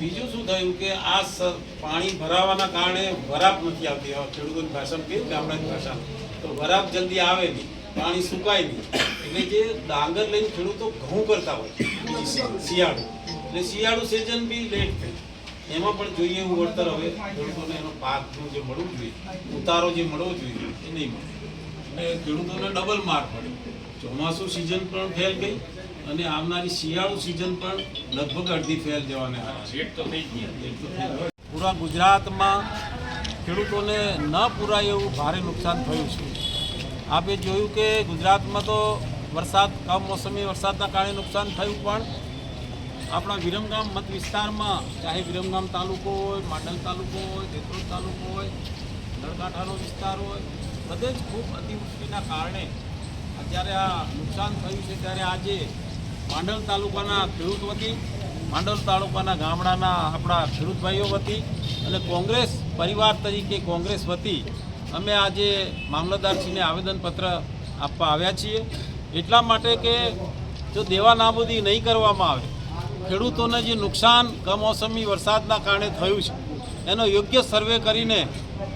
બીજું શું થયું કે આ પાણી ભરાવાના કારણે વરાપ નથી આવતી. ખેડૂતોની ભાષામાં કે ગામડાની ભાષામાં? તો વરાપ જલ્દી આવે નહીં. પાણી સુકાય નહીં. એટલે જે ડાંગર લઈને ખેડૂતો ઘઉં કરતા હોય શિયાળું. એટલે શિયાળુ સિઝન બી લેટ થઈ એમાં પણ જોઈએ એવું વળતર હવે ખેડૂતોને એનો પાકનું જે મળવું જોઈએ ઉતારો જે મળવો જોઈએ એ નહીં મળે. એટલે ખેડૂતોને ડબલ માર પડ્યો ચોમાસું સિઝન પણ ફેલ ગઈ અને આવનારી શિયાળુ સિઝન પણ લગભગ અડધી ફેલ જવાને રેટ તો થઈ ગઈ પૂરા ગુજરાતમાં ખેડૂતોને ન પૂરાય એવું ભારે નુકસાન થયું છે. આપે જોયું કે ગુજરાતમાં તો વરસાદ કમોસમી વરસાદના કારણે નુકસાન થયું પણ આપણા વિરમગામ મત વિસ્તારમાં, ચાહે વિરમગામ તાલુકો હોય, માંડલ તાલુકો હોય જેતરોડ તાલુકો હોય, નળકાંઠાનો વિસ્તાર હોય, બધે જ ખૂબ અતિવૃષ્ટિના કારણે અત્યારે આ નુકસાન થયું છે. ત્યારે આજે માંડલ તાલુકાના ખેડૂત વતી, માંડલ તાલુકાના ગામડાના આપણા ખેડૂત ભાઈઓ વતી અને કોંગ્રેસ પરિવાર તરીકે કોંગ્રેસ વતી અમે આજે મામલતદારશ્રીને આવેદનપત્ર આપવા આવ્યા છીએ. એટલા માટે કે જો દેવા નાબૂદી નહીં કરવામાં આવે ખેડૂતોને જે નુકસાન કમોસમી વરસાદના કારણે થયું છે, એનો યોગ્ય સર્વે કરીને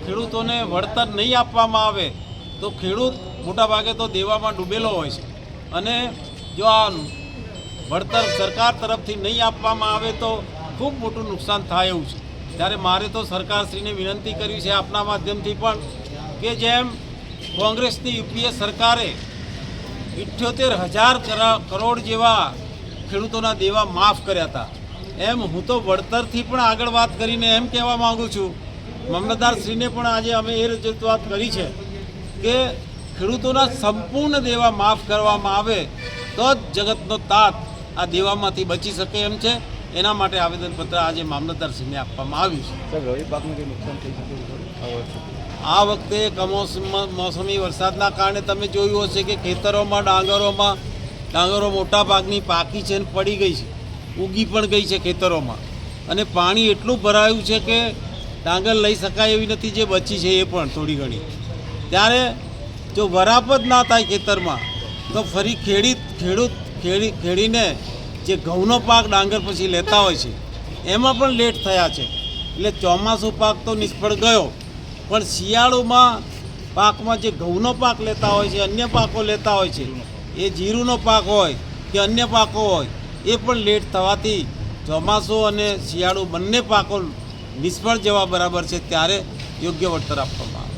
ખેડૂતોને વળતર નહીં આપવામાં આવે તો ખેડૂત મોટાભાગે તો દેવામાં ડૂબેલો હોય છે. અને જો આ વળતર સરકાર તરફથી નહીં આપવામાં આવે તો ખૂબ મોટું નુકસાન થાય એવું છે. ત્યારે મારે તો સરકારશ્રીને વિનંતી કરી છે આપના માધ્યમથી પણ કે જેમ કોંગ્રેસની યુપીએ સરકારે ઇઠ્યોતેર હજાર કરોડ જેવા ખેડૂતોના દેવા માફ કર્યા હતા. એમ હું તો વળતરથી પણ આગળ વાત કરીને એમ કહેવા માગું છું મામલતદારશ્રીને પણ આજે અમે એ રજૂઆત કરી છે કે ખેડૂતોના સંપૂર્ણ દેવા માફ કરવામાં આવે તો જ જગતનો તાત આ દેવામાંથી બચી શકે એમ છે. એના માટે આવેદનપત્ર આજે મામલતદારશ્રીને આપવામાં આવ્યું છે. આ વખતે કમોસમ મોસમી વરસાદના કારણે તમે જોયું હશે કે ખેતરોમાં ડાંગરોમાં ડાંગરો મોટા ભાગની પાકી છે અને પડી ગઈ છે. ઉગી પણ ગઈ છે ખેતરોમાં. અને પાણી એટલું ભરાયું છે કે ડાંગર લઈ શકાય એવી નથી જે બચી છે એ પણ થોડી ઘણી. ત્યારે જો વરાપ જ ના થાય ખેતરમાં, તો ફરી ખેડી, ખેડૂત, ખેડી, ખેડીને જે ઘઉંનો પાક ડાંગર પછી લેતા હોય છે, એમાં પણ લેટ થયા છે. એટલે ચોમાસું પાક તો નિષ્ફળ ગયો. પણ શિયાળુમાં પાકમાં જે ઘઉંનો પાક લેતા હોય છે, અન્ય પાકો લેતા હોય છે એ જીરુનો પાક હોય કે અન્ય પાકો હોય, એ પણ લેટ થવાથી ચોમાસું અને શિયાળુ બંને પાકો નિષ્ફળ જવા બરાબર છે, ત્યારે યોગ્ય વળતર આપવામાં આવે.